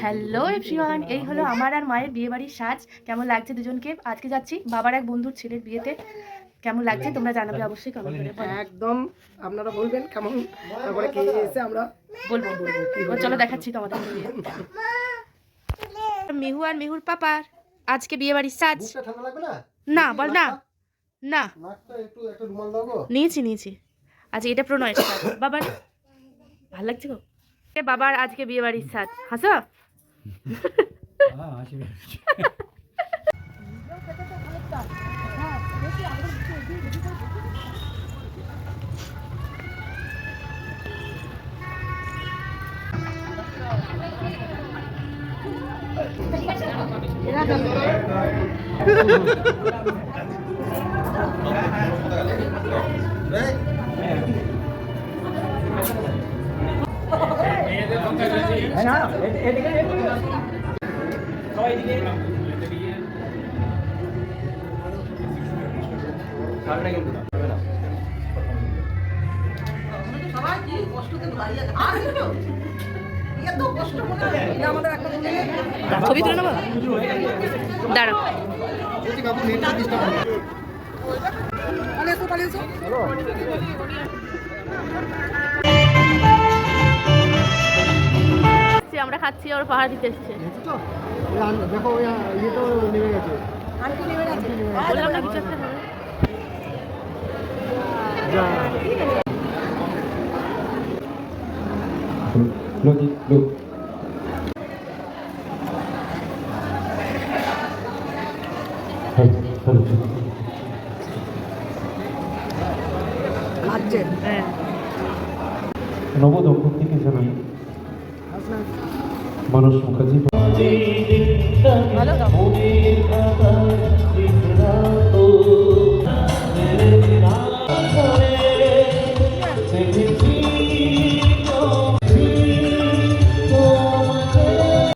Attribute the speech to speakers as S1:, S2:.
S1: Hello everyone এই হলো আমার আর মায়ের বিয়ে বাড়ির সাজ। কেমন লাগছে দুজনকে? আজকে যাচ্ছি বাবার এক বন্ধুর ছেলের বিয়েতে। কেমন লাগছে? তোমরা জানাবে অবশ্যই কমেন্ট করে
S2: একদম। আপনারা বলবেন কেমন তারপরে কে এসে আমরা
S1: বলব বলব চলো দেখাচ্ছি তোমাদের বিয়ে। মিহু আর মেহুর পাপার আজকে বিয়ে বাড়ির সাজ।
S3: না?
S1: না বল না। না।
S3: নাকটা একটু একটা রুমাল দাও গো।
S1: নিয়েছি নিয়েছি। আজকে এটা প্রণয় বাবার? ভালো লাগছে গো? এ বাবার আজকে বিয়ে বাড়ির সাজ। হাসো? 아 아쉽네. 네? ছবি তুলে নেব? দাঁড়াও।
S2: পালিয়ে এসো
S1: আমরা খাচ্ছি ওর পাহাড় দিতে এসছে।
S3: তো এই দেখো ইয়ে তো নেমে গেছে।
S1: বললাম না কিছু একটা হবে।
S4: Look.
S1: হ্যাঁ।
S4: নব দম্পতিকে জানাই। মানস মুখার্জি